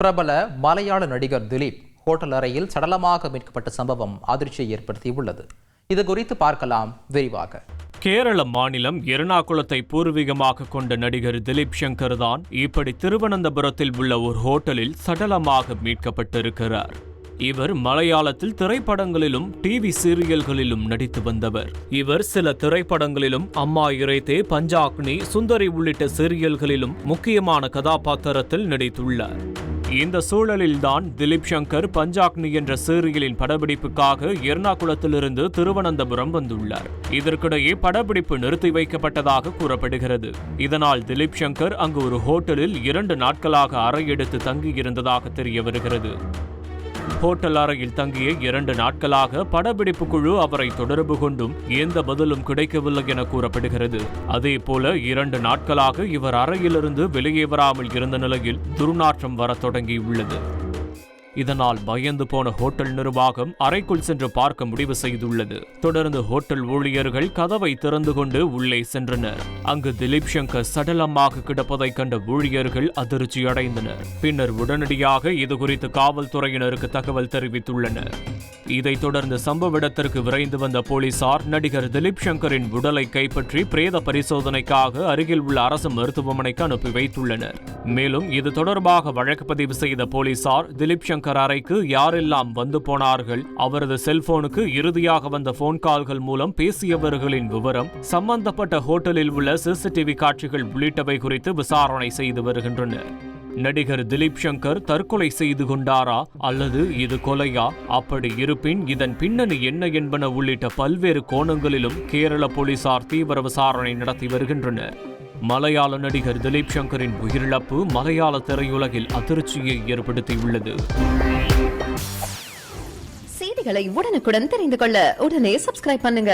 பிரபல மலையாள நடிகர் திலீப் ஹோட்டல் அறையில் சடலமாக மீட்கப்பட்ட சம்பவம் அதிர்ச்சியை ஏற்படுத்தியுள்ளது. இது குறித்து பார்க்கலாம் விரிவாக. கேரள மாநிலம் எர்ணாகுளத்தை பூர்வீகமாக கொண்ட நடிகர் திலீப் சங்கர் தான் இப்படி திருவனந்தபுரத்தில் உள்ள ஒரு ஹோட்டலில் சடலமாக மீட்கப்பட்டிருக்கிறார். இவர் மலையாளத்தில் திரைப்படங்களிலும் டிவி சீரியல்களிலும் நடித்து வந்தவர். இவர் சில திரைப்படங்களிலும் அம்மா இறைத்தே பஞ்சாக்னி சுந்தரி உள்ளிட்ட சீரியல்களிலும் முக்கியமான கதாபாத்திரத்தில் நடித்துள்ளார். இந்த சூழலில்தான் திலீப் சங்கர் பஞ்சாக்னி என்ற சீரியலின் படப்பிடிப்புக்காக எர்ணாகுளத்திலிருந்து திருவனந்தபுரம் வந்துள்ளார். இதற்கிடையே படப்பிடிப்பு நிறுத்தி வைக்கப்பட்டதாக கூறப்படுகிறது. இதனால் திலீப் சங்கர் அங்கு ஒரு ஹோட்டலில் இரண்டு நாட்களாக அறை எடுத்து தங்கியிருந்ததாக தெரிய வருகிறது. ஹோட்டல் அறையில் தங்கிய இரண்டு நாட்களாக படப்பிடிப்பு குழு அவரை தொடர்பு கொண்டும் எந்த பதிலும் கிடைக்கவில்லை என கூறப்படுகிறது. அதே போல இரண்டு நாட்களாக இவர் அறையிலிருந்து வெளியே வராமல் இருந்த நிலையில் துர்நாற்றம் வரத் தொடங்கியுள்ளது. இதனால் பயந்து போன ஹோட்டல் நிர்வாகம் அறைக்குள் சென்று பார்க்க முடிவு செய்துள்ளது. தொடர்ந்து ஹோட்டல் ஊழியர்கள் கதவை திறந்து கொண்டு உள்ளே சென்றனர். அங்கு திலீப் சங்கர் சடலமாக கிடப்பதைக் கண்ட ஊழியர்கள் அதிர்ச்சியடைந்தனர். பின்னர் உடனடியாக இதுகுறித்து காவல்துறையினருக்கு தகவல் தெரிவித்துள்ளனர். இதைத் தொடர்ந்து சம்பவ இடத்திற்கு விரைந்து வந்த போலீசார் நடிகர் திலீப் சங்கரின் உடலை கைப்பற்றி பிரேத பரிசோதனைக்காக அருகில் உள்ள அரசு மருத்துவமனைக்கு அனுப்பி வைத்துள்ளனர். மேலும் இது தொடர்பாக வழக்கு பதிவு செய்த போலீசார் திலீப் சங்கர் அறைக்கு யாரெல்லாம் வந்து போனார்கள் அவரது செல்போனுக்கு இறுதியாக வந்த போன் கால்கள் மூலம் பேசியவர்களின் விவரம் சம்பந்தப்பட்ட ஹோட்டலில் உள்ள சிசிடிவி காட்சிகள் உள்ளிட்டவை குறித்து விசாரணை செய்து வருகின்றனர். நடிகர் திலீப் சங்கர் தற்கொலை செய்து கொண்டாரா அல்லது இது கொலையா? அப்படி இருப்பின் இதன் பின்னணி என்ன என்பன உள்ளிட்ட பல்வேறு கோணங்களிலும் கேரள போலீசார் தீவிர விசாரணை நடத்தி வருகின்றனர். மலையாள நடிகர் திலீப் சங்கரின் உயிரிழப்பு மலையாள திரையுலகில் அதிர்ச்சியை ஏற்படுத்தியுள்ளது. செய்திகளை உடனுக்குடன் தெரிந்து கொள்ள உடனே சப்ஸ்கிரைப் பண்ணுங்க.